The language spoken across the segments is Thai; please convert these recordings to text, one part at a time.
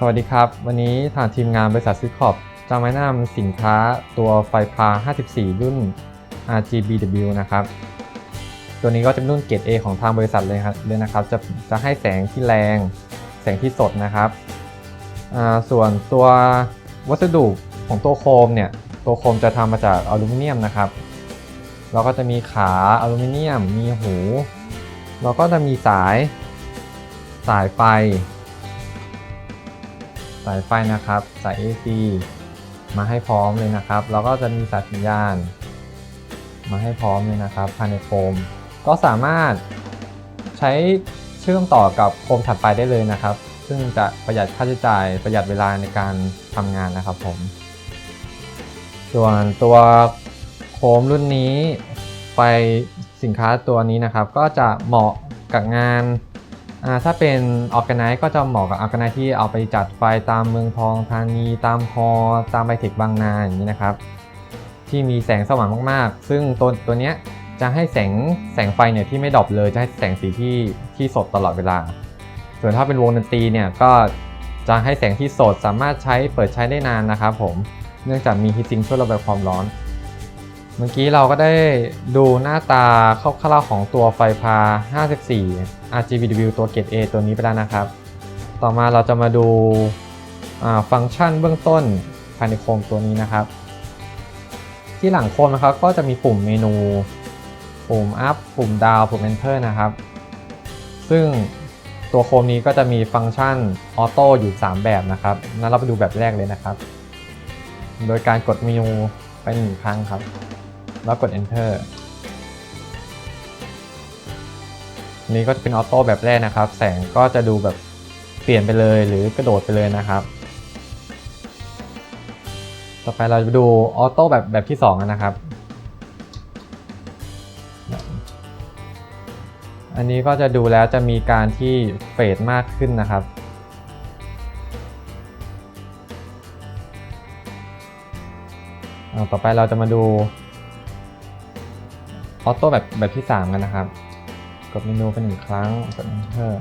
สวัสดีครับ วันนี้ทางทีมงานบริษัทซิคอบจะมาแนะนำสินค้าตัวไฟพา 54 รุ่น RGBW นะครับ ตัวนี้ก็จะเป็นรุ่นเกรด A ของทางบริษัทเลยครับเลยนะครับ จะจะให้แสงที่แรง แสงที่สดนะครับส่วนตัววัสดุของตัวโคมเนี่ย ตัวโคมจะทำมาจากอลูมิเนียมนะครับ แล้วก็จะมีขาอลูมิเนียม มีหู แล้วก็จะมีสาย สายไฟ สายไฟนะครับ สาย AC มาให้พร้อมเลยนะครับ แล้วก็จะมีสายสัญญาณ มาให้พร้อมเลยนะครับภายในโคม ก็สามารถใช้เชื่อมต่อกับโคมถัดไปได้เลยนะครับ ซึ่งจะประหยัดค่าใช้จ่ายประหยัดเวลาในการทำงานนะครับผม ส่วนตัวโคมรุ่นนี้ไฟสินค้าตัวนี้นะครับ ก็จะเหมาะกับงาน ถ้าเป็นออ g a แก z e ก็จะเหมาะกับออ g a แก z e ที่เอาไปจัดไฟตามเมืองทองธานีตามฮอตามไบเทคบางนาอย่างนี้นะครับ ที่มีแสงสว่างมากๆ ซึ่งตัวตัวเนี้ยจะให้แสงแสงไฟเนี่ยที่ไม่ดรอปเลยจะให้แสงสีที่ที่สดตลอดเวลา ส่วนถ้าเป็นวงดนตรีเนี่ยก็จะให้แสงที่สดสามารถใช้เปิดใช้ได้นานนะครับผม เนื่องจากมีฮีทซิงช่วยระบายความร้อน เมื่อกี้เราก็ได้ดูหน้าตาคร่าวๆของตัวไฟพา 54 RGBW ตัวเกรด A ตัวนี้ไปแล้วนะครับ ต่อมาเราจะมาดูาฟังก์ชันเบื้องต้นภายในโคมตัวนี้นะครับ ที่หลังโคมนะครับก็จะมีปุ่มเมนู ปุ่ม up ปุ่ม down ปุ่ม enter นะครับ ซึ่งตัวโคมนี้ก็จะมีฟังก์ชันออโต้อยู่ 3 แบบนะครับงั้นเราไปดูแบบแรกเลยนะครับ โดยการกดเมนูไปหนึ่งครั้งครับ แล้วกด enter นี้ก็จะเป็นออโต้แบบแรกนะครับ แสงก็จะดูแบบเปลี่ยนไปเลยหรือกระโดดไปเลยนะครับ ต่อไปเราจะดูออโต้แบบแบบที่2นะครับ อันนี้ก็จะดูแล้วจะมีการที่เฟดมากขึ้นนะครับต่อไปเราจะมาดู ออโต้แบบแบบที่ 3 กันนะครับ กดเมนูไปหนึ่งครั้งกด Enter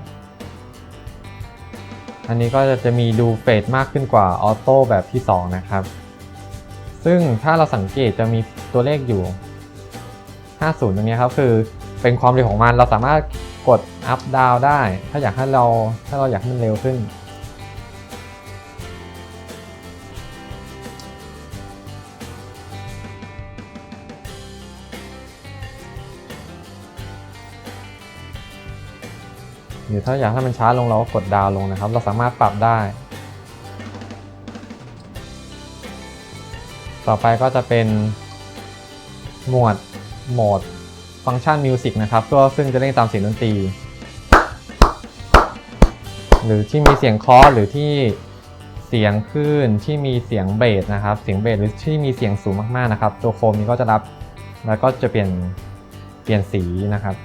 อันนี้ก็จะจะมีดูเฟดมากขึ้นกว่าออโต้แบบที่ 2 นะครับ ซึ่งถ้าเราสังเกตจะมีตัวเลขอยู่ 50 ตรงนี้ครับคือเป็นความเร็วของมันเราสามารถกด up down ได้ ถ้าอยากให้เราถ้าเราอยากให้มันเร็วขึ้น หรือถ้าอยากให้มันช้าลงเราก็กดดาวลงนะครับ เราสามารถปรับได้ ต่อไปก็จะเป็น หมวดโหมดฟังก์ชันมิวสิกนะครับก็ซึ่งจะเล่นตามเสียงดนตรี หรือที่มีเสียงคอหรือที่เสียงคลื่นที่มีเสียงเบสนะครับ เสียงเบสหรือที่มีเสียงสูงมากๆนะครับ ตัวโคมนี้ก็จะรับแล้วก็จะเปลี่ยนเปลี่ยนสีนะครับ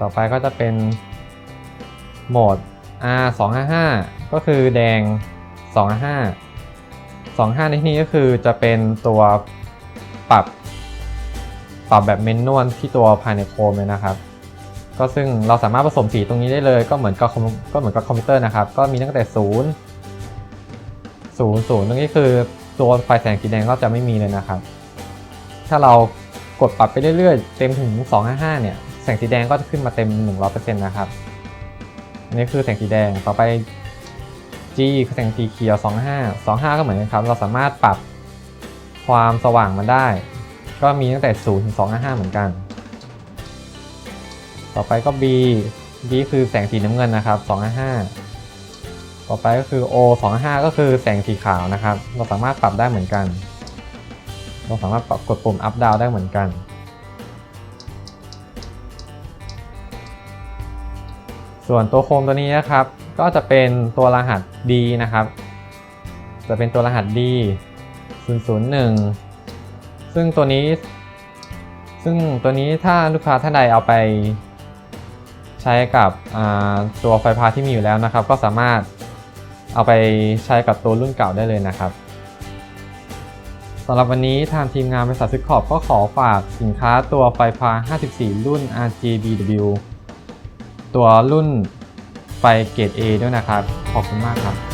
ต่อไปก็จะเป็น โหมด R 2 5 5ก็คือแดง255 25ในที่นี้ก็คือจะเป็นตัวปรับปรับแบบเมนนวลที่ตัวภายในโคมเลยนะครับ ก็ซึ่งเราสามารถผสมสีตรงนี้ได้เลย ก็เหมือนกับก็เหมือนกับคอมพิวเตอร์นะครับ ก็มีตั้งแต่0 0 0ตรงนี้คือตัวไฟแสงสีแดงก็จะไม่มีเลยนะครับ ถ้าเรากดปรับไปเรื่อยๆ เต็มถึง 255 เนี่ย แสงสีแดงก็จะขึ้นมาเต็ม 100%นะครับ นนี้คือแสงสีแดง ต่อไป G คือแสงสีเขียว 25 25 ก็เหมือนกันครับ เราสามารถปรับความสว่างมันได้ ก็มีตั้งแต่0ถึง255 เหมือนกัน ต่อไปก็ B B คือแสงสีน้ำเงินนะครับ 255 ต่อไปก็คือ O 255 ก็คือแสงสีขาวนะครับ เราสามารถปรับได้เหมือนกัน เราสามารถปรับกดปุ่ม up down ได้เหมือนกัน ส่วนตัวโคมตัวนี้นะครับ ก็จะเป็นตัวรหัส D นะครับ จะเป็นตัวรหัส D 001 ซึ่งตัวนี้ ซึ่งตัวนี้ถ้าลูกค้าท่านใดเอาไปใช้กับตัวไฟฟ้าที่มีอยู่แล้วนะครับ ก็สามารถเอาไปใช้กับตัวรุ่นเก่าได้เลยนะครับสำหรับวันนี้ทางทีมงานบริษัทซิคอบก็ขอฝากสินค้าตัวไฟฟ้า 54 รุ่น RGBW ตัวรุ่นไฟเกรด A ด้วยนะครับ ขอบคุณมากครับ